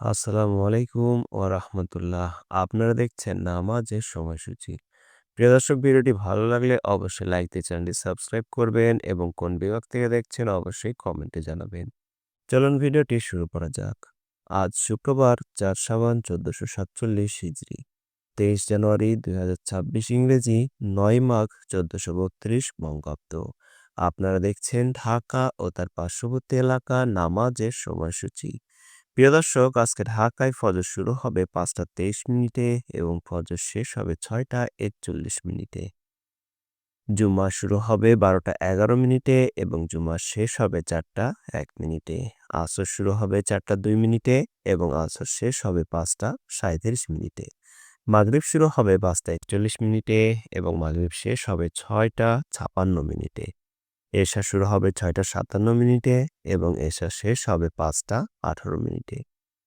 আসসালামু আলাইকুম ওয়া রাহমাতুল্লাহ। আপনারা দেখছেন নামাজের সময়সূচি। প্রিয় দর্শক, ভিডিওটি ভালো লাগলে অবশ্যই লাইক দিয়ে চ্যানেলটি সাবস্ক্রাইব করবেন এবং কোন বিভাগ থেকে দেখছেন অবশ্যই কমেন্টে জানাবেন। চলুন ভিডিওটি শুরু করা যাক। আজ শুক্রবার ৪ শাবান ১৪৪৭ হিজরি ২৩ জানুয়ারি ২০২৬ ইংরেজি, নয় মাঘ ১৪৩২ বঙ্গাব্দ। আপনারা দেখছেন ঢাকা ও তার পার্শ্ববর্তী এলাকা নামাজের সময়সূচি। প্রিয় দর্শক, আজকে ঢাকায় ফজর শুরু হবে পাঁচটা তেইশ মিনিটে এবং ফজর শেষ হবে ছয়টা একচল্লিশ মিনিটে। জুম্মা শুরু হবে বারোটা এগারো মিনিটে এবং জুম্মা শেষ হবে চারটা এক মিনিটে। আসর শুরু হবে চারটা দুই মিনিটে এবং আসর শেষ হবে পাঁচটা সাঁত্রিশ মিনিটে। মাগরীব শুরু হবে পাঁচটা একচল্লিশ মিনিটে এবং মাগরীব শেষ হবে ছয়টা ছাপান্ন মিনিটে। এশা শুরু হবে ছয়টা সাতান্ন মিনিটে এবং এশা শেষ হবে পাঁচটা আঠারো মিনিটে।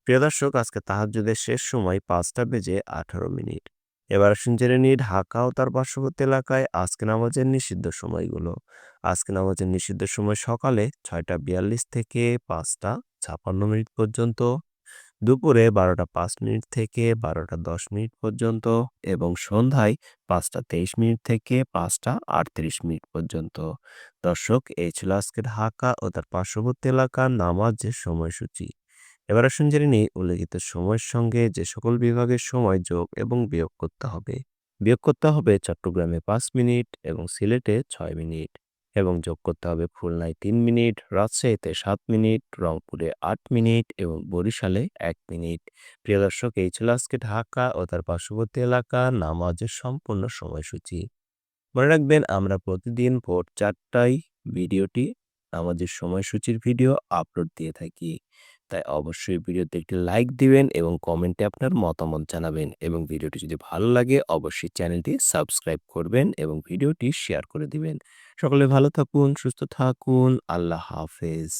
প্রিয় দর্শক, আজকে তাহাজুদের শেষ সময় পাঁচটা বেজে আঠারো মিনিট। এবার আসুন জেনে নিই ঢাকা ও তার পার্শ্ববর্তী এলাকায় আজকে নামাজের নিষিদ্ধ সময়গুলো। আজকে নামাজের নিষিদ্ধ সময় সকালে ছয়টা বিয়াল্লিশ থেকে পাঁচটা ছাপান্ন মিনিট পর্যন্ত দুপুরে বারোটা পাঁচ মিনিট থেকে বারোটা দশ মিনিট পর্যন্ত এবং সন্ধ্যায় পাঁচটা তেইশ মিনিট থেকে পাঁচটা আটত্রিশ মিনিট পর্যন্ত। দর্শক, এই ছিল আজকে ঢাকা ও তার পার্শ্ববর্তী এলাকার নামাজের সময়সূচি। এবার আসুন জেনে নিই উল্লেখিত সময়ের সঙ্গে যে সকল বিভাগের সময় যোগ এবং বিয়োগ করতে হবে। বিয়োগ করতে হবে চট্টগ্রামে পাঁচ মিনিট এবং সিলেটে ছয় মিনিট। এবং যোগ করতে হবে খুলনায় তিন মিনিট, রাজশাহীতে সাত মিনিট, রংপুরে আট মিনিট এবং বরিশালে এক মিনিট। প্রিয় দর্শক, এই ছিল আজকে ঢাকা ও তার পার্শ্ববর্তী এলাকা নামাজের সম্পূর্ণ সময়সূচি। মনে রাখবেন, আমরা প্রতিদিন ভোর চারটায় ভিডিওটি নামাজের সময়সূচির ভিডিও আপলোড দিয়ে থাকি। তাই অবশ্যই ভিডিওতে একটি লাইক দিবেন এবং কমেন্টে আপনার মতামত জানাবেন এবং ভিডিওটি যদি ভালো লাগে অবশ্যই চ্যানেলটি সাবস্ক্রাইব করবেন এবং ভিডিওটি শেয়ার করে দিবেন। সকলে ভালো থাকুন, সুস্থ থাকুন, আল্লাহ হাফেজ।